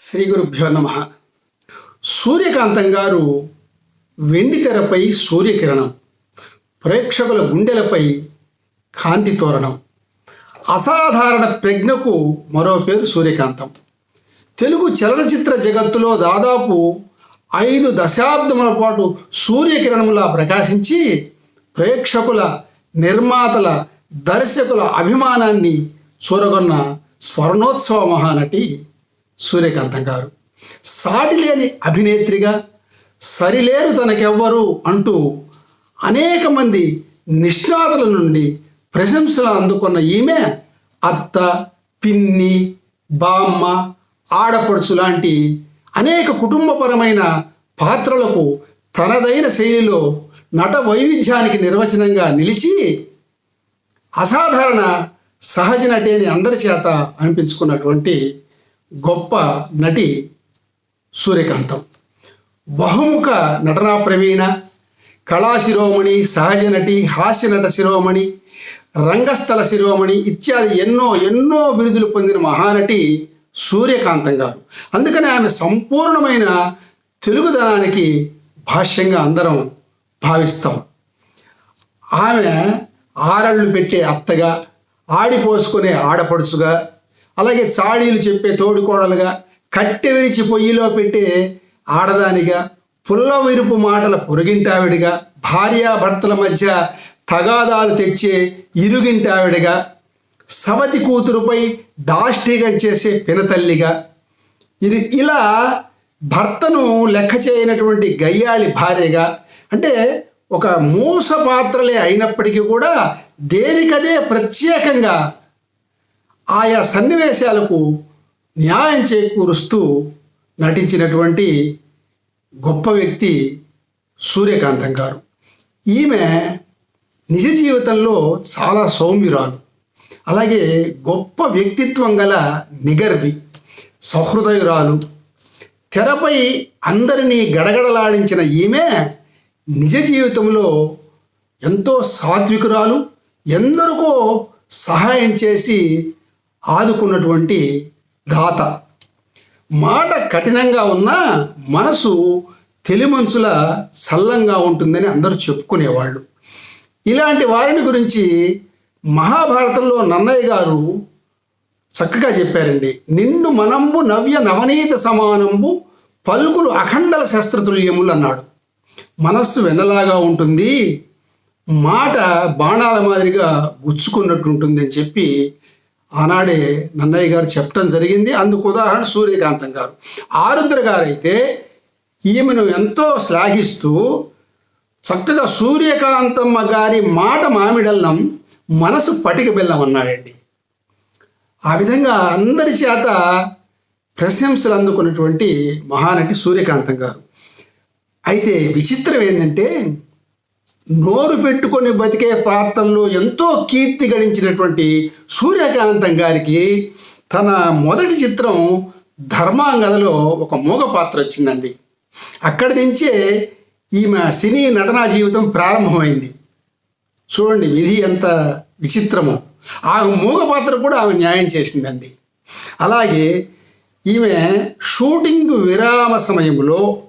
శ్రీ గురుభ్యో నమ. సూర్యకాంతం గారు వెండి తెరపై సూర్యకిరణం ప్రేక్షకుల గుండెలపై కాంతి తోరణం. అసాధారణ ప్రజ్ఞకు మరో పేరు సూర్యకాంతం. తెలుగు చలనచిత్ర జగత్తులో దాదాపు ఐదు దశాబ్దముల పాటు సూర్యకిరణంలా ప్రకాశించి ప్రేక్షకుల నిర్మాతల దర్శకుల అభిమానాన్ని చూరగొన్న స్వర్ణోత్సవ మహానటి సూర్యకాంతం గారు. సాటిలేని అభినేత్రిగా సరిలేరు తనకెవ్వరు అంటూ అనేక మంది నిష్ణాతుల నుండి ప్రశంసలు అందుకున్న ఈమె అత్త పిన్ని బామ్మ ఆడపడుచు లాంటి అనేక కుటుంబపరమైన పాత్రలకు తనదైన శైలిలో నట వైవిధ్యానికి నిర్వచనంగా నిలిచి అసాధారణ సహజ నటి అని అందరి చేత అనిపించుకున్నటువంటి గొప్ప నటి సూర్యకాంతం. బహుముఖ నటనా ప్రవీణ కళా శిరోమణి సహజ నటి హాస్య నట శిరోమణి రంగస్థల శిరోమణి ఇత్యాది ఎన్నో ఎన్నో బిరుదులు పొందిన మహానటి సూర్యకాంతం గారు. అందుకని ఆమె సంపూర్ణమైన తెలుగుదనానికి భాష్యంగా అందరం భావిస్తాం. ఆమె ఆరళ్ళు పెట్టే అత్తగా ఆడిపోసుకునే ఆడపడుచుగా అలాగే చాడీలు చెప్పే తోడుకోడలుగా కట్టె విరిచి పొయ్యిలో పెట్టే ఆడదానిగా పుల్ల విరుపు మాటల పొరుగింటావిడిగా భార్యాభర్తల మధ్య తగాదాలు తెచ్చే ఇరుగింటావిడిగా సవతి కూతురుపై దాష్టిగా చేసే పినతల్లిగా. ఇది ఇలా భర్తను లెక్క చేయనటువంటి గయ్యాళి భార్యగా అంటే ఒక మూస పాత్రలే అయినప్పటికీ కూడా దేనికదే ప్రత్యేకంగా ఆయా సన్నివేశాలకు న్యాయం చేకూరుస్తూ నటించినటువంటి గొప్ప వ్యక్తి సూర్యకాంతం గారు. ఈమె నిజ జీవితంలో చాలా సౌమ్యురాలు. అలాగే గొప్ప వ్యక్తిత్వం గల నిగర్వి సహృదయురాలు. తెరపై అందరినీ గడగడలాడించిన ఈమె నిజ జీవితంలో ఎంతో సాత్వికురాలు ఎందరికో సహాయం చేసి ఆదుకున్నటువంటి దాత మాట కఠినంగా ఉన్నా మనసు తెలిమంచుల చల్లంగా ఉంటుందని అందరూ చెప్పుకునేవాళ్ళు. ఇలాంటి వారిని గురించి మహాభారతంలో నన్నయ్య గారు చక్కగా చెప్పారండి. నిండు మనంబు నవ్య నవనీత సమానంబు పలుకులు అఖండల శస్త్రతుల్యములు అన్నాడు. మనస్సు వెన్నలాగా ఉంటుంది మాట బాణాల మాదిరిగా గుచ్చుకున్నట్టు ఉంటుంది అని చెప్పి ఆనాడే నన్నయ్య గారు చెప్పడం జరిగింది. అందుకు ఉదాహరణ సూర్యకాంతం గారు. ఆరుద్ర గారు అయితే ఈమెను ఎంతో శ్లాఘిస్తూ చక్కగా సూర్యకాంతమ్మ గారి మాట మామిడల్లం మనసు పటిక బెల్లం అన్నాడండి. ఆ విధంగా అందరి చేత ప్రశంసలు అందుకున్నటువంటి మహానటి సూర్యకాంతం గారు. అయితే విచిత్రం ఏంటంటే నోరు పెట్టుకొని బతికే పాత్రల్లో ఎంతో కీర్తి గడించినటువంటి సూర్యకాంతం గారికి తన మొదటి చిత్రం ధర్మాంగదలో ఒక మూగ పాత్ర వచ్చిందండి. అక్కడి నుంచే ఈమె సినీ నటనా జీవితం ప్రారంభమైంది. చూడండి విధి ఎంత విచిత్రమో. ఆ మూగ పాత్ర కూడా ఆమె న్యాయం చేసిందండి. అలాగే ఈమె షూటింగ్ విరామ సమయంలో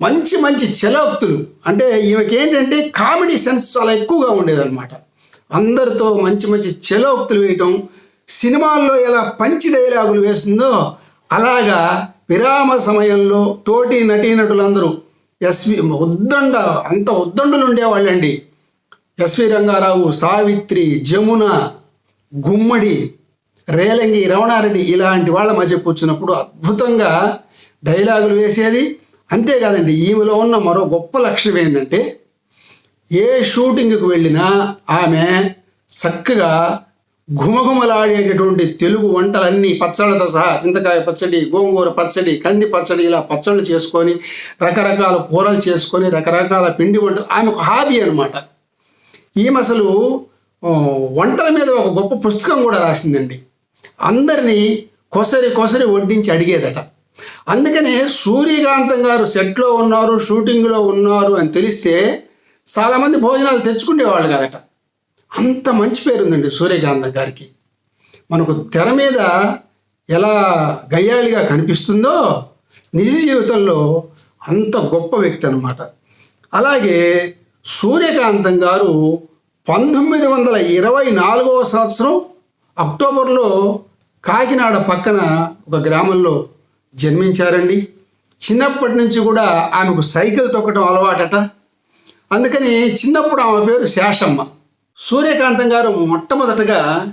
మంచి మంచి చలోక్తులు అంటే ఈమెకి ఏంటంటే కామెడీ సెన్స్ చాలా ఎక్కువగా ఉండేదన్నమాట. అందరితో మంచి మంచి చలోక్తులు వేయటం సినిమాల్లో ఎలా పంచి డైలాగులు వేస్తుందో అలాగా విరామ సమయంలో తోటి నటీనటులందరూ ఎస్వి ఉద్దండ అంత ఉద్దండులు ఉండేవాళ్ళండి. ఎస్వి రంగారావు సావిత్రి జమున గుమ్మడి రేలంగి రమణారెడ్డి ఇలాంటి వాళ్ళ మధ్య కూర్చున్నప్పుడు అద్భుతంగా డైలాగులు వేసేది. అంతేకాదండి ఈమెలో ఉన్న మరో గొప్ప లక్షణం ఏంటంటే ఏ షూటింగ్కి వెళ్ళినా ఆమె చక్కగా ఘుమఘుమలాడేటటువంటి తెలుగు వంటలన్నీ పచ్చళ్ళతో సహా చింతకాయ పచ్చడి గోంగూర పచ్చడి కంది పచ్చడి ఇలా పచ్చళ్ళు చేసుకొని రకరకాల కూరలు చేసుకొని రకరకాల పిండి వంట ఆమె ఒక హాబీ అనమాట ఈమె అసలు వంటల మీద ఒక గొప్ప పుస్తకం కూడా రాసిందండి. అందరినీ కొసరి కొసరి వడ్డించి అడిగేదట. అందుకనే సూర్యకాంతం గారు సెట్లో ఉన్నారు షూటింగ్లో ఉన్నారు అని తెలిస్తే చాలామంది భోజనాలు తెచ్చుకునేవాళ్ళు కదట. అంత మంచి పేరు ఉందండి సూర్యకాంతం గారికి. మనకు తెర మీద ఎలా గయ్యాళిగా కనిపిస్తుందో నిజ జీవితంలో అంత గొప్ప వ్యక్తి అనమాట అలాగే సూర్యకాంతం గారు పంతొమ్మిది వందల ఇరవై నాలుగవ సంవత్సరం అక్టోబర్లో కాకినాడ పక్కన ఒక గ్రామంలో జన్మించారండి. చిన్నప్పటి నుంచి కూడా ఆమెకు సైకిల్ తొక్కడం అలవాటట. అందుకని చిన్నప్పుడు ఆమె పేరు శేషమ్మ. సూర్యకాంతం గారు మొట్టమొదటగా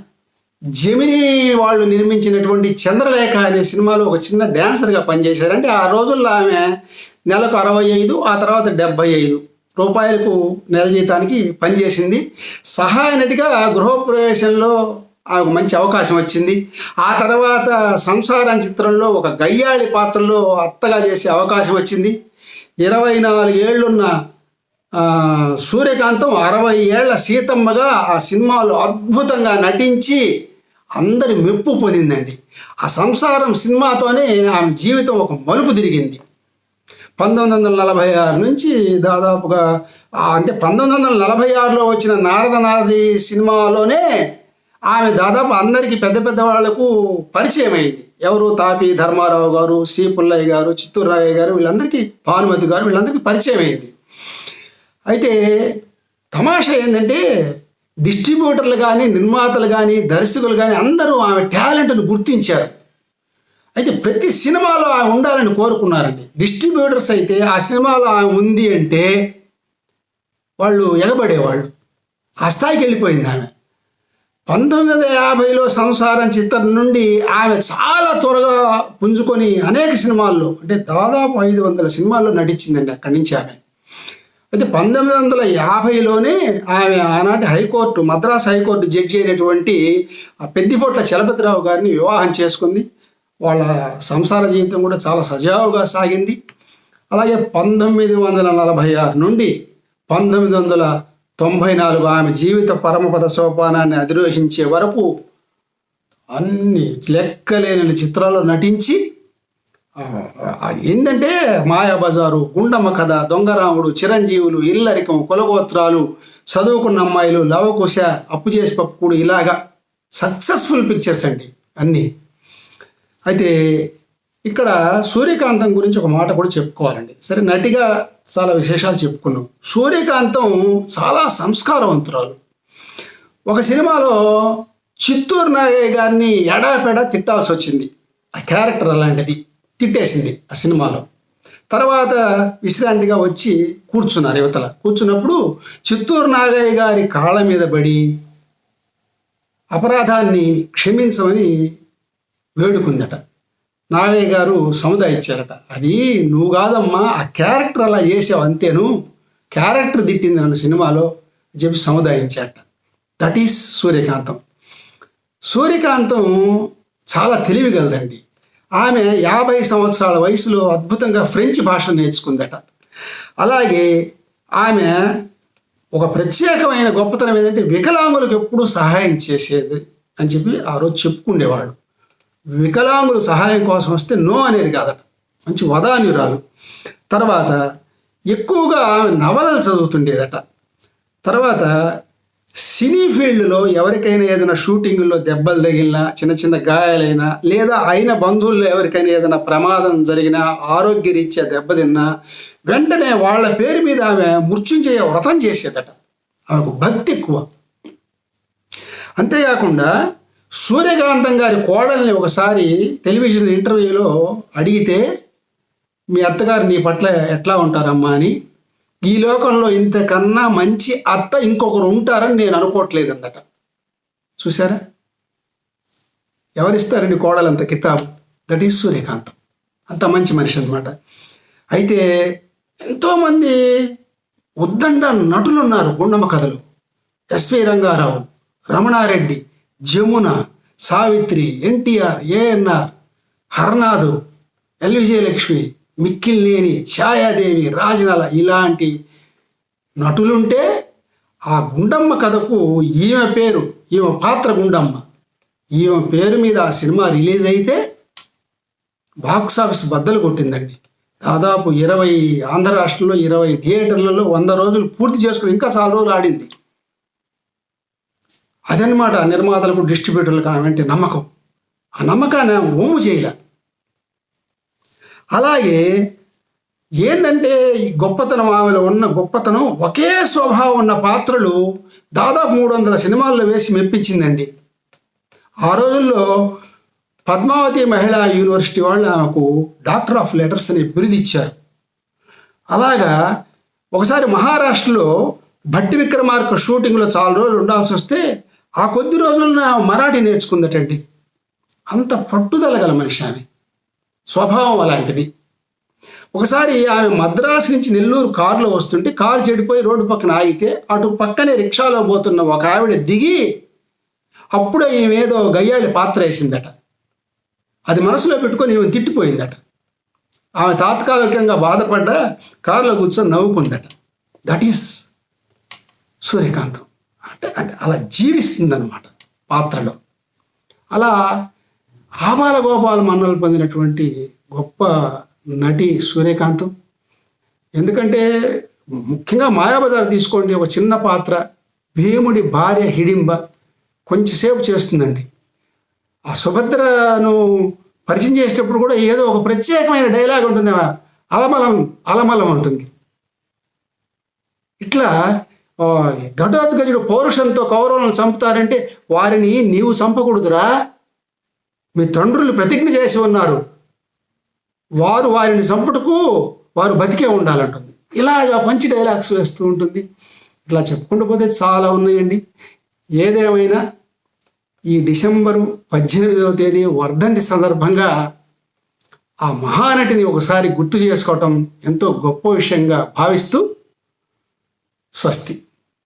జమిని వాళ్ళు నిర్మించినటువంటి చంద్రలేఖ అనే సినిమాలో ఒక చిన్న డ్యాన్సర్గా పనిచేశారంటే ఆ రోజుల్లో ఆమె నెలకు అరవై ఐదు ఆ తర్వాత డెబ్బై ఐదు రూపాయలకు నెల జీతానికి పనిచేసింది. సహాయ నటిగా గృహప్రవేశంలో ఆమెకు మంచి అవకాశం వచ్చింది. ఆ తర్వాత సంసారం చిత్రంలో ఒక గయ్యాళి పాత్రలో అత్తగా చేసే అవకాశం వచ్చింది. ఇరవై నాలుగు ఏళ్ళున్న సూర్యకాంతం అరవై ఏళ్ళ సీతమ్మగా ఆ సినిమాలో అద్భుతంగా నటించి అందరి మెప్పు పొందిందండి. ఆ సంసారం సినిమాతోనే ఆమె జీవితం ఒక మలుపు తిరిగింది. పంతొమ్మిది వందల నలభై ఆరు నుంచి దాదాపుగా అంటే పంతొమ్మిది వందల నలభై ఆరులో వచ్చిన నారద నారది సినిమాలోనే ఆమె దాదాపు అందరికీ పెద్ద పెద్ద వాళ్ళకు పరిచయం అయింది ఎవరు తాపి ధర్మారావు గారు సి పుల్లయ్య గారు చిత్తూరు రావు గారు వీళ్ళందరికీ భానుమతి గారు వీళ్ళందరికీ పరిచయం అయింది అయితే తమాషా ఏంటంటే డిస్ట్రిబ్యూటర్లు కానీ నిర్మాతలు కానీ దర్శకులు కానీ అందరూ ఆమె టాలెంట్ను గుర్తించారు. అయితే ప్రతి సినిమాలో ఆమె ఉండాలని కోరుకున్నారండి. డిస్ట్రిబ్యూటర్స్ అయితే ఆ సినిమాలో ఆమె ఉంది అంటే వాళ్ళు ఎగబడేవాళ్ళు. ఆ స్థాయికి వెళ్ళిపోయింది ఆమె. పంతొమ్మిది వందల యాభైలో సంసారం చిత్రం నుండి ఆమె చాలా త్వరగా పుంజుకొని అనేక సినిమాల్లో అంటే దాదాపు ఐదు వందల సినిమాల్లో నటించిందండి అక్కడి నుంచి ఆమె. అయితే పంతొమ్మిది వందల యాభైలోనే ఆమె ఆనాటి హైకోర్టు మద్రాస్ హైకోర్టు జడ్జి అయినటువంటి ఆ పెద్దిపొట్ల చలపతిరావు గారిని వివాహం చేసుకుంది. వాళ్ళ సంసార జీవితం కూడా చాలా సజావుగా సాగింది. అలాగే పంతొమ్మిది వందల నలభై ఆరు నుండి పంతొమ్మిది వందల తొంభై నాలుగు ఆమె జీవిత పరమపద సోపానాన్ని అధిరోహించే వరకు అన్ని లెక్కలేని చిత్రాల్లో నటించి ఏంటంటే మాయాబజారు గుండమ్మ కథ దొంగరాముడు చిరంజీవులు ఇల్లరికం కులగోత్రాలు చదువుకున్న అమ్మాయిలు లవకుశ అప్పు చేసి పప్పుడు ఇలాగా సక్సెస్ఫుల్ పిక్చర్స్ అండి అన్నీ. అయితే ఇక్కడ సూర్యకాంతం గురించి ఒక మాట కూడా చెప్పుకోవాలండి. సరే నటిగా చాలా విశేషాలు చెప్పుకున్నాం. సూర్యకాంతం చాలా సంస్కారవంతురాలు. ఒక సినిమాలో చిత్తూరు నాగయ్య గారిని ఎడాపెడా తిట్టాల్సి వచ్చింది ఆ క్యారెక్టర్ అలాంటిది. తిట్టేసింది ఆ సినిమాలో. తర్వాత విశ్రాంతిగా వచ్చి కూర్చున్నారు యువతల. కూర్చున్నప్పుడు చిత్తూరు నాగయ్య గారి కాళ్ళ మీద పడి అపరాధాన్ని క్షమించమని వేడుకుందట. నాగయ్య గారు సముదాయించారట అది నువ్వు కాదమ్మా ఆ క్యారెక్టర్ అలా వేసావు అంతేను. క్యారెక్టర్ తిట్టింది నన్ను సినిమాలో చెప్పి సముదాయించారట దట్ ఈస్ సూర్యకాంతం. సూర్యకాంతం చాలా తెలివిగలదండి. ఆమె యాభై సంవత్సరాల వయసులో అద్భుతంగా ఫ్రెంచ్ భాష నేర్చుకుందట. అలాగే ఆమె ఒక ప్రత్యేకమైన గొప్పతనం ఏంటంటే వికలాంగులకు ఎప్పుడూ సహాయం చేసేది అని చెప్పి ఆ రోజు చెప్పుకునేవాడు వికలాంగులు సహాయం కోసం వస్తే నో అనేది కాదట. మంచి వదాన్యురాలు తర్వాత ఎక్కువగా నవలలు చదువుతుండేదట. తర్వాత సినీ ఫీల్డ్లో ఎవరికైనా ఏదైనా షూటింగ్లో దెబ్బలు తగిలినా చిన్న చిన్న గాయాలైనా లేదా అయిన బంధువుల్లో ఎవరికైనా ఏదైనా ప్రమాదం జరిగినా ఆరోగ్యరీత్యా దెబ్బతిన్నా వెంటనే వాళ్ళ పేరు మీద ఆమె మృత్యుంజయ వ్రతం చేసేదట. ఆమెకు భక్తి ఎక్కువ. అంతేకాకుండా సూర్యకాంతం గారి కోడల్ని ఒకసారి టెలివిజన్ ఇంటర్వ్యూలో అడిగితే మీ అత్తగారు నీ పట్ల ఎట్లా ఉంటారమ్మా? అని. ఈ లోకంలో ఇంతకన్నా మంచి అత్త ఇంకొకరు ఉంటారని నేను అనుకోవట్లేదు అందట చూసారా ఎవరిస్తారండి కోడలంత కితాబు? That is Suryakantham. అంత మంచి మనిషి అనమాట అయితే ఎంతోమంది ఉద్దండ నటులు ఉన్నారు గుండమ్మ కథలు. S V Rangarao Ramanareddy Jamuna Savitri NTR ANR Haranath L Vijayalakshmi Mikkilineni Chayadevi Rajanala ఇలాంటి నటులుంటే ఆ గుండమ్మ కథకు ఈమె పేరు ఈమె పాత్ర గుండమ్మ. ఈమె పేరు మీద ఆ సినిమా రిలీజ్ అయితే బాక్స్ ఆఫీస్ బద్దలు కొట్టిందండి. దాదాపు ఇరవై ఆంధ్ర రాష్ట్రంలో ఇరవై థియేటర్లలో వంద రోజులు పూర్తి చేసుకుని ఇంకా చాలా రోజులు ఆడింది. అదనమాట నిర్మాతలకు డిస్ట్రిబ్యూటర్లకు ఆమె అంటే నమ్మకం. ఆ నమ్మకాన్ని ఆమె ఒమ్ము చేయలే. అలాగే ఏంటంటే ఈ గొప్పతనం ఆమెలో ఉన్న గొప్పతనం ఒకే స్వభావం ఉన్న పాత్రలు దాదాపు మూడు వందల సినిమాల్లో వేసి మెప్పించిందండి. ఆ రోజుల్లో పద్మావతి మహిళా యూనివర్సిటీ వాళ్ళు ఆమెకు డాక్టర్ ఆఫ్ లెటర్స్ అనే బిరుది ఇచ్చారు. అలాగా ఒకసారి మహారాష్ట్రలో భట్టి విక్రమార్క షూటింగ్లో చాలా రోజులు ఉండాల్సి వస్తే ఆ కొద్ది రోజుల్లో ఆమె మరాఠీ నేర్చుకుందటండి. అంత పట్టుదల గల మనిషి ఆమె. స్వభావం అలాంటిది. ఒకసారి ఆమె మద్రాసు నుంచి నెల్లూరు కారులో వస్తుంటే కారు చెడిపోయి రోడ్డు పక్కన ఆగితే అటు పక్కనే రిక్షాలో పోతున్న ఒక ఆవిడ దిగి అప్పుడు ఈమె ఏదో గయ్యాళి పాత్ర వేసిందట. అది మనసులో పెట్టుకొని ఈమె తిట్టిపోయిందట. ఆమె తాత్కాలికంగా బాధపడ్డ కారులో కూర్చొని నవ్వుకుందట. దట్ ఈస్ సూర్యకాంతం. అంటే అంటే అలా జీవిస్తుందన్నమాట పాత్రలో. అలా ఆబాల గోపాల మన్నలు పొందినటువంటి గొప్ప నటి సూర్యకాంతం. ఎందుకంటే ముఖ్యంగా మాయాబజార్ తీసుకోండి ఒక చిన్న పాత్ర భీముడి భార్య హిడింబ కొంచెంసేపు చేస్తుందండి. ఆ సుభద్రను పరిచయం చేసేటప్పుడు కూడా ఏదో ఒక ప్రత్యేకమైన డైలాగ్ ఉంటుంది అలమలం అలమలం ఉంటుంది ఇట్లా ఆ, పౌరుషంతో కౌరవులను చంపుతారంటే వారిని నీవు చంపకూడదురా. మీ తండ్రులు ప్రతిజ్ఞ చేసి ఉన్నారు. వారు వారిని చంపుటకు వారు బతికే ఉండాలంటుంది. ఇలా మంచి డైలాగ్స్ వేస్తూ ఉంటుంది. ఇట్లా చెప్పుకుంటూ పోతే చాలా ఉన్నాయండి. ఏదేమైనా ఈ డిసెంబరు పద్దెనిమిదవ తేదీ వర్ధంతి సందర్భంగా ఆ మహానటిని ఒకసారి గుర్తు చేసుకోవటం ఎంతో గొప్ప విషయంగా భావిస్తూ స్వస్తి.